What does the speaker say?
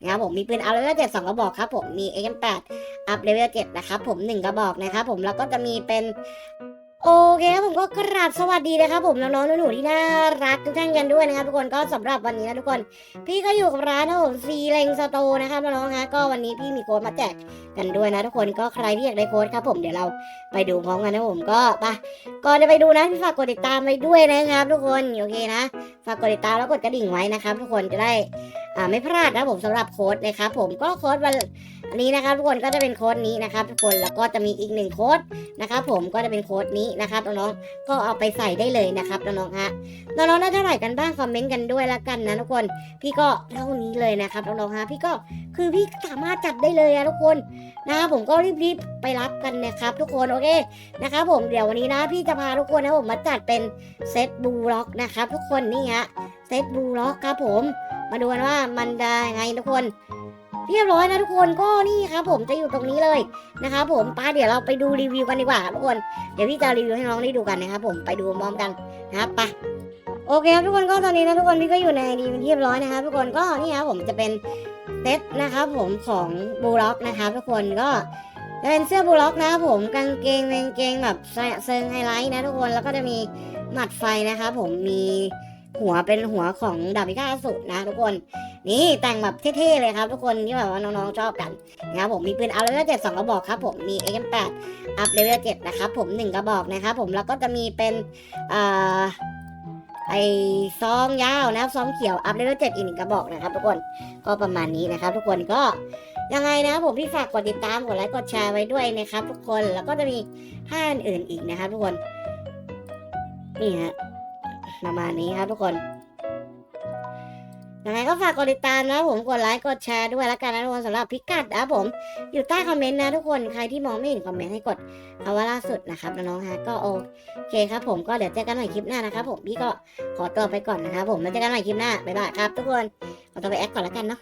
นะครับผมมีปืนอัพเลเวลเจ็ดสองกระบอกครับผมมี AM8 อัพเลเวลเจ็ดนะครับผมหนึ่งกระบอกนะครับผมแล้วก็จะมีเป็นโอเคครับผมก็กราบสวัสดีนะครับผมน้องๆหนูๆที่น่ารักทุกท่านกันด้วยนะครับทุกคนก็สำหรับวันนี้นะทุกคน พี่ก็อยู่กับร้านนะผมซีเลงสโตนะครับน้องๆฮะก็วันนี้พี่มีโค้ดมาแจกกันด้วยนะทุกคนก็ใครที่อยากได้โค้ดครับผมเดี๋ยวเราไปดูพร้อมกันนะผมก็ไปก่อนจะไปดูนะพี่ฝากกดติดตามไว้ด้วยนะครับ ทุกคนโอเคนะฝากกดติดตามแล้วกดกระดิ่งไว้นะครับ ทุกคนจะได้ ไม่พลาดนะผมสำหรับโค้ดนะครับผมก็โค้ดวันนี้นะครับทุกคนก็จะเป็นโค้ดนี้นะครับทุกคนแล้วก็จะมีอีกหนึ่งโค้ดนะครับผมก็จะเป็นโค้ดนี้นะครับน้องๆก็เอาไปใส่ได้เลยนะครับน้องๆฮะน้องๆได้เท่าไหร่กันบ้างคอมเมนต์กันด้วยละกันนะทุกคนพี่ก็เท่านี้เลยนะครับน้องๆฮะพี่ก็คือพี่สามารถจัดได้เลยอะทุกคนนะครับผมก็รีบๆไปรับกันนะครับ ทุกคนโอเคนะครับผมเดี๋ยววันนี้นะ พี่จะพาทุกคนนะผมมาจัดเป็นเซตบูล็อกนะครับทุกคนนี่ฮะเซตบูล็อกครับผม มาดูกันว่ามันได้ไงทุกคน เรียบร้อยนะทุกคนก็นี่ครับผมจะอยู่ตรงนี้เลยนะครับผมป้าเดี๋ยวเราไปดูรีวิวกันดีกว่าทุกคนเดี๋ยวพี่จะรีวิวให้น้องได้ดูกันนะครับผมไปดูพร้อมกันนะครับไปโอเคครับทุกคนก็ตอนนี้นะทุกคนพี่ก็อยู่ในดีเป็นที่เรียบร้อยนะครับทุกคนก็นี่ครับผมจะเป็นเซตนะครับผมของบูล็อกนะครับทุกคนก็จะเป็นเสื้อบูล็อกนะครับผมกางเกงเป็นกางเกงแบบเซิงไฮไลท์นะทุกคนแล้วก็จะมีหมัดไฟนะครับผมมี หัวเป็นหัวของดาบพิฆาตสูรนะทุกคน นี่แต่งแบบเท่ๆเลยครับทุกคนที่แบบว่าน้องๆชอบกันนะครับผมมีปืนอัพเลเวลเจ็ดสองกระบอกครับผมมี AM8 อัพเลเวลเจ็ดนะครับผมหนึ่งกระบอกนะครับผมแล้วก็จะมีเป็นอ่าไอซองยาวนะครับซองเขียวอัพเลเวลเจ็ดอีกหนึ่งกระบอกนะครับทุกคนก็ประมาณนี้นะครับ ทุกคนก็ยังไงนะครับผมพี่ฝากกดติดตามกดไลค์กดแชร์ไว้ด้วยนะครับ ทุกคนแล้วก็จะมีห้าอื่นอีกนะครับ ทุกคนนี่ฮะ ประมาณนี้ครับทุกคนยังไงก็ฝากกดติดตามนะผมกดไลค์กดแชร์ด้วยแล้วกันนะทุกคนสำหรับพิกัดนะผมอยู่ใต้คอมเมนต์นะทุกคนใครที่มองไม่เห็นคอมเมนต์ให้กดคำว่าล่าสุดนะครับน้องฮะก็โอเคครับผมก็เดี๋ยวเจอกันใหม่คลิปหน้านะครับผมพี่ก็ขอตัวไปก่อนนะครับผมแล้วเจอกันใหม่คลิปหน้าบ๊ายบายครับทุกคนขอตัวไปแอคก่อนแล้วกันเนาะ